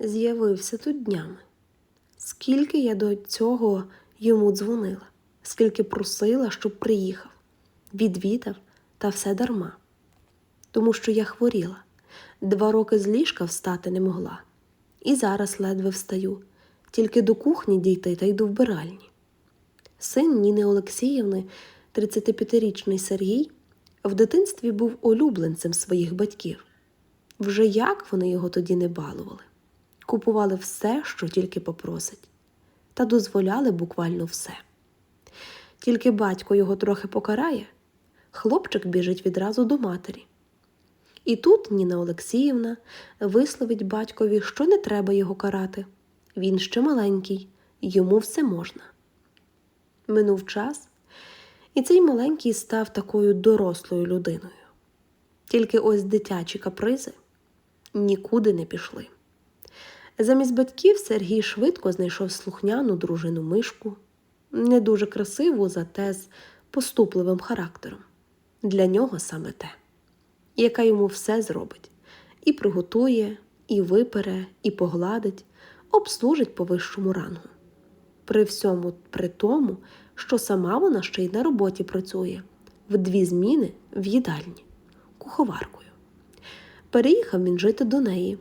з'явився тут днями. Скільки я до цього йому дзвонила, скільки просила, щоб приїхав, відвідав та все дарма. Тому що я хворіла, два роки з ліжка встати не могла. І зараз ледве встаю, тільки до кухні дійти та йду вбиральні. Син Ніни Олексіївни, 35-річний Сергій, в дитинстві був улюбленцем своїх батьків. Вже як вони його тоді не балували, купували все, що тільки попросить, та дозволяли буквально все. Тільки батько його трохи покарає, хлопчик біжить відразу до матері. І тут Ніна Олексіївна висловить батькові, що не треба його карати. Він ще маленький, йому все можна. Минув час, і цей маленький став такою дорослою людиною. Тільки ось дитячі капризи нікуди не пішли. Замість батьків Сергій швидко знайшов слухняну дружину мишку, не дуже красиву, зате з поступливим характером. Для нього саме те, яка йому все зробить і приготує, і випере, і погладить, обслужить по вищому рангу. При всьому при тому, що сама вона ще й на роботі працює в дві зміни в їдальні куховаркою. Переїхав він жити до неї.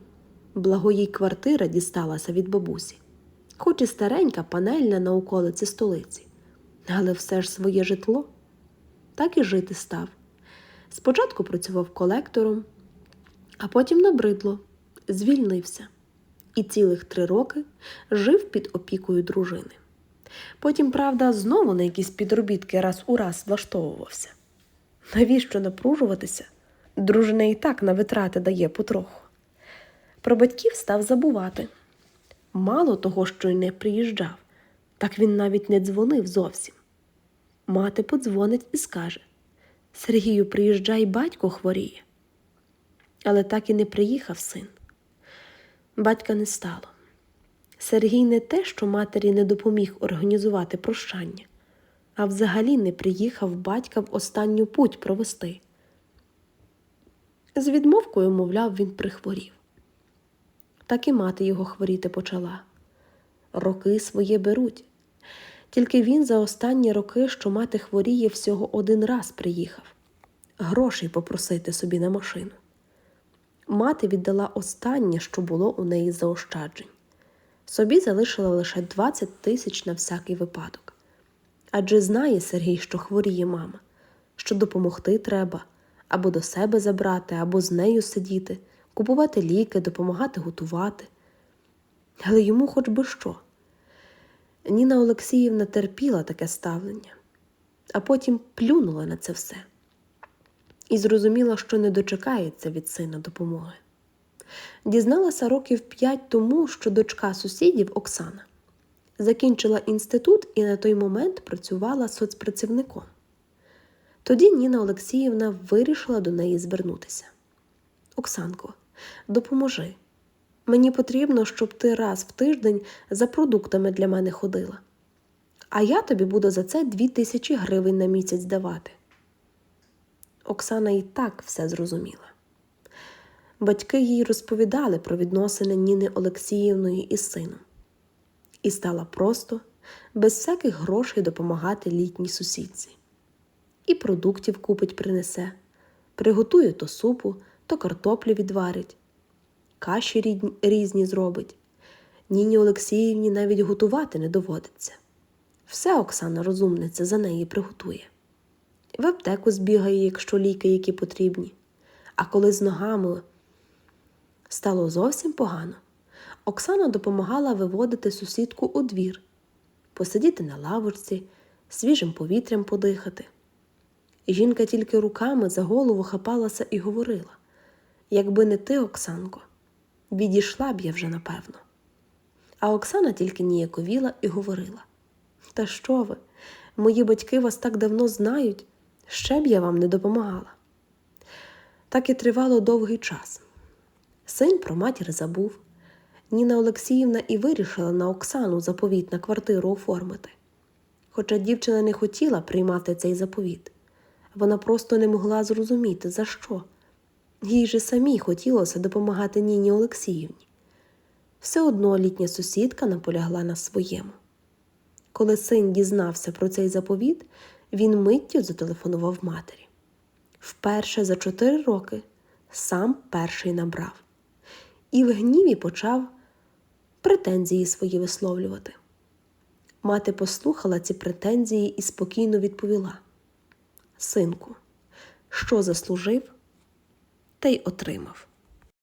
Благо їй квартира дісталася від бабусі, хоч і старенька панельна на околиці столиці, але все ж своє житло. Так і жити став. Спочатку працював колектором, а потім набридло, звільнився і цілих три роки жив під опікою дружини. Потім, правда, знову на якісь підробітки раз у раз влаштовувався. Навіщо напружуватися? Дружина і так на витрати дає потроху. Про батьків став забувати. Мало того, що й не приїжджав, так він навіть не дзвонив зовсім. Мати подзвонить і скаже Сергію, приїжджай, батько хворіє. Але так і не приїхав син. Батька не стало. Сергій не те, що матері не допоміг організувати прощання, а взагалі не приїхав батька в останню путь провести. З відмовкою, мовляв, він прихворів. Так і мати його хворіти почала. Роки своє беруть. Тільки він за останні роки, що мати хворіє, всього один раз приїхав грошей попросити собі на машину. Мати віддала останнє, що було у неї заощаджень. Собі залишила лише 20 тисяч на всякий випадок. Адже знає Сергій, що хворіє мама, що допомогти треба або до себе забрати, або з нею сидіти, купувати ліки, допомагати готувати. Але йому хоч би що. Ніна Олексіївна терпіла таке ставлення, а потім плюнула на це все і зрозуміла, що не дочекається від сина допомоги. Дізналася років п'ять тому, що дочка сусідів Оксана закінчила інститут і на той момент працювала соцпрацівником. Тоді Ніна Олексіївна вирішила до неї звернутися. Оксанко, допоможи. Мені потрібно, щоб ти раз в тиждень за продуктами для мене ходила. А я тобі буду за це дві тисячі гривень на місяць давати. Оксана і так все зрозуміла. Батьки їй розповідали про відносини Ніни Олексіївної із сином, і стала просто, без всяких грошей допомагати літній сусідці. І продуктів купить принесе, приготує то супу, то картоплю відварить, каші різні зробить. Ніні Олексіївні навіть готувати не доводиться. Все Оксана розумниця за неї приготує. В аптеку збігає, якщо ліки, які потрібні. А коли з ногами стало зовсім погано, Оксана допомагала виводити сусідку у двір, посидіти на лавочці, свіжим повітрям подихати. Жінка тільки руками за голову хапалася і говорила якби не ти, Оксанко, відійшла б я вже напевно. А Оксана тільки ніяковіла і говорила Та що ви? Мої батьки вас так давно знають, ще б я вам не допомагала. Так і тривало довгий час. Син про матір забув. Ніна Олексіївна і вирішила на Оксану заповіт на квартиру оформити. Хоча дівчина не хотіла приймати цей заповіт, вона просто не могла зрозуміти, за що. Їй же самій хотілося допомагати Ніні Олексіївні. Все одно літня сусідка наполягла на своєму. Коли син дізнався про цей заповіт, він миттю зателефонував матері. Вперше за чотири роки сам перший набрав і в гніві почав претензії свої висловлювати. Мати послухала ці претензії і спокійно відповіла: Синку, що заслужив, те й отримав.